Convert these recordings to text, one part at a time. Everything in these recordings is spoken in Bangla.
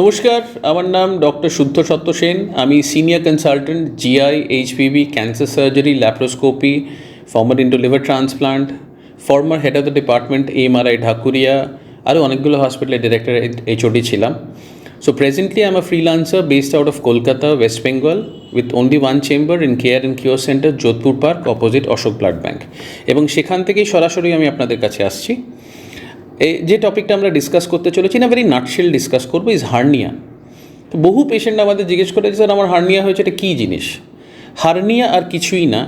নমস্কার, আমার নাম ডক্টর শুদ্ধ সত্য সেন। আমি senior consultant GI HPV cancer surgery, laparoscopy former into liver transplant former head of the department, MRI Dhakuria, আরও অনেকগুলো হসপিটালের ডিরেক্টর এইচওডি ছিলাম। So presently I am a freelancer based out of Kolkata West Bengal with only one chamber in care and cure center Jodhpur park opposite Ashok blood bank এবং সেখান থেকেই সরাসরি আমি আপনাদের কাছে আসছি। এই যে টপিকটা আমরা ডিসকাস করতে চলেছি না ভেরি নাটশেল ডিসকাস করব ইজ হার্নিয়া তো বহু পেশেন্ট আমাদের জিজ্ঞেস করে স্যার আমার হার্নিয়া হয়েছে, এটা কী জিনিস? হার্নিয়া আর কিছুই না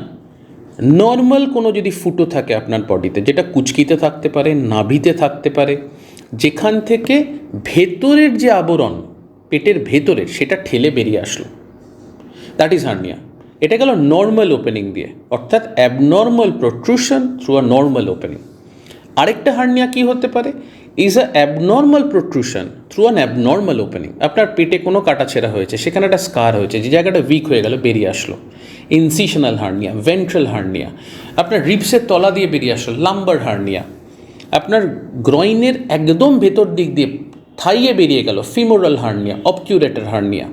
নর্মাল কোনো যদি ফুটো থাকে আপনার বডিতে, যেটা কুচকিতে থাকতে পারে, নাভিতে থাকতে পারে, যেখান থেকে ভেতরের যে আবরণ, পেটের ভেতরের সেটা ঠেলে বেরিয়ে আসলো। দ্যাট ইজ হার্নিয়া এটা গেল নর্মাল ওপেনিং দিয়ে, অর্থাৎ abnormal protrusion through a normal opening আরেকটা হার্নিয়া কি হতে পারে? Is a abnormal protrusion through an abnormal opening আপনার পেটে কোনো কাটাছেঁড়া হয়েছে, সেখানে একটা স্কার হয়েছে, যে জায়গাটা উইক হয়ে গেল, বেরিয়ে আসলো। Incisional hernia ventral hernia. আপনার রিপসের তলা দিয়ে বেরিয়ে আসলো লাম্বার হার্নিয়া। আপনার গ্রইনের একদম ভেতর দিক দিয়ে থাইয়ে বেরিয়ে গেল ফিমোরাল হার্নিয়া অবকিউরেটার হার্নিয়া।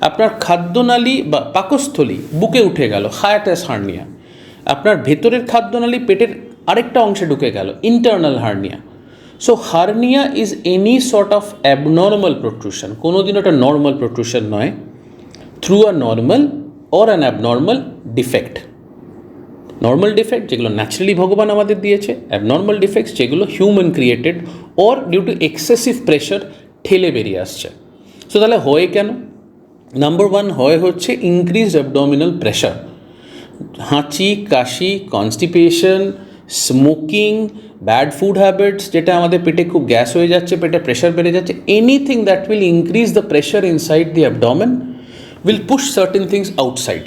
আপনার খাদ্যনালী বা পাকস্থলী বুকে উঠে গেল হায়াটাস হার্নিয়া। আপনার ভেতরের খাদ্যনালী পেটের আরেকটা অংশে ঢুকে গেল internal hernia so hernia is any sort of abnormal protrusion কোনো দিন ওটা নর্মাল প্রোট্রুশন নয় through a normal or an abnormal defect normal defect যেগুলো ন্যাচারালি ভগবান আমাদের দিয়েছে অ্যাবনর্মাল ডিফেক্টস যেগুলো human created or due to excessive pressure ঠেলে বেরিয়ে আসছে। সো তাহলে হয় কেন? নাম্বার ওয়ান হয় হচ্ছে ইনক্রিজ অ্যাবডোমিনাল প্রেশার হাঁচি, কাশি constipation smoking bad food habits যেটা আমাদের পেটে খুব গ্যাস হয়ে যাচ্ছে, পেটে প্রেশার বেড়ে যাচ্ছে anything that will increase the pressure inside the abdomen will push certain things outside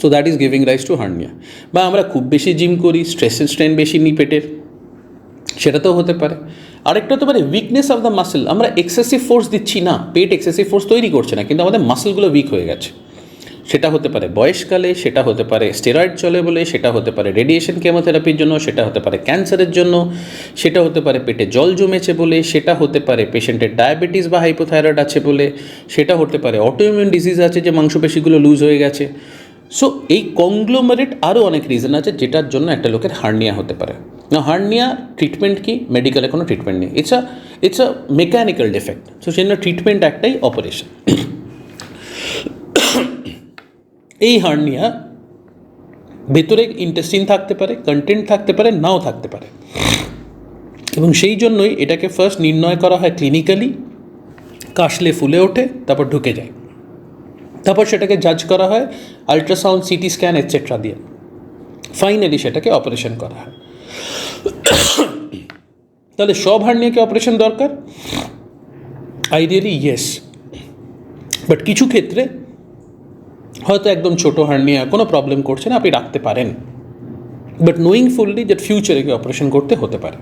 so that is giving rise to hernia বা আমরা খুব বেশি জিম করি স্ট্রেসের স্ট্রেন বেশি নিই পেটের সেটা তো হতে পারে। আরেকটা হতে পারে উইকনেস অফ দ্য মাসেল আমরা এক্সেসিভ ফোর্স দিচ্ছি না, পেট এক্সেসিভ ফোর্স তৈরি করছে না, কিন্তু আমাদের মাসেলগুলো উইক হয়ে গেছে। সেটা হতে পারে বয়সকালে, সেটা হতে পারে স্টেরয়েড চলে বলে, সেটা হতে পারে রেডিয়েশন কেমোথেরাপির জন্য, সেটা হতে পারে ক্যান্সারের জন্য, সেটা হতে পারে পেটে জল জমেছে বলে, সেটা হতে পারে পেশেন্টের ডায়াবেটিস বা হাইপোথাইরয়েড আছে বলে, সেটা হতে পারে অটোইমিউন ডিজিজ আছে যে মাংসপেশিগুলো লুজ হয়ে গেছে। সো এই কংগ্লোমারেট আরও অনেক রিজন আছে যেটার জন্য একটা লোকের হার্নিয়া হতে পারে। না হার্নিয়া ট্রিটমেন্ট কি? মেডিকেলে কোনো ট্রিটমেন্ট নেই। It's a it's a mechanical defect so সেজন্য ট্রিটমেন্ট একটাই অপারেশন এই হার্নিয়া ভেতরে ইন্টেস্টিন থাকতে পারে কন্টেন্ট থাকতে পারে, নাও থাকতে পারে। এবং সেই জন্যই এটাকে ফার্স্ট নির্ণয় করা হয় ক্লিনিক্যালি কাশলে ফুলে ওঠে, তারপর ঢুকে যায়। তারপর সেটাকে জাজ করা হয় আলট্রাসাউন্ড সিটি স্ক্যান এটসেট্রা দিয়ে। ফাইনালি সেটাকে অপারেশন করা হয়। তাহলে সব হার্নিয়াকে অপারেশন দরকার? আইডিয়ালি ইয়েস বাট কিছু ক্ষেত্রে হয়তো একদম ছোটো হার্নিয়া, কোনো প্রবলেম করছে না, আপনি রাখতে পারেন। বাট নোয়িং ফুললি যে ফিউচারে কি অপারেশন করতে হতে পারে।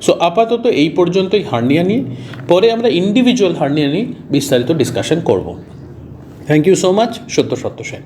সো আপাতত এই পর্যন্তই হার্নিয়া নিয়ে। পরে আমরা ইন্ডিভিজুয়াল হার্নিয়া নিয়ে বিস্তারিত ডিসকাশন করব। থ্যাংক ইউ সো মাচ সত্য সত্য সেন।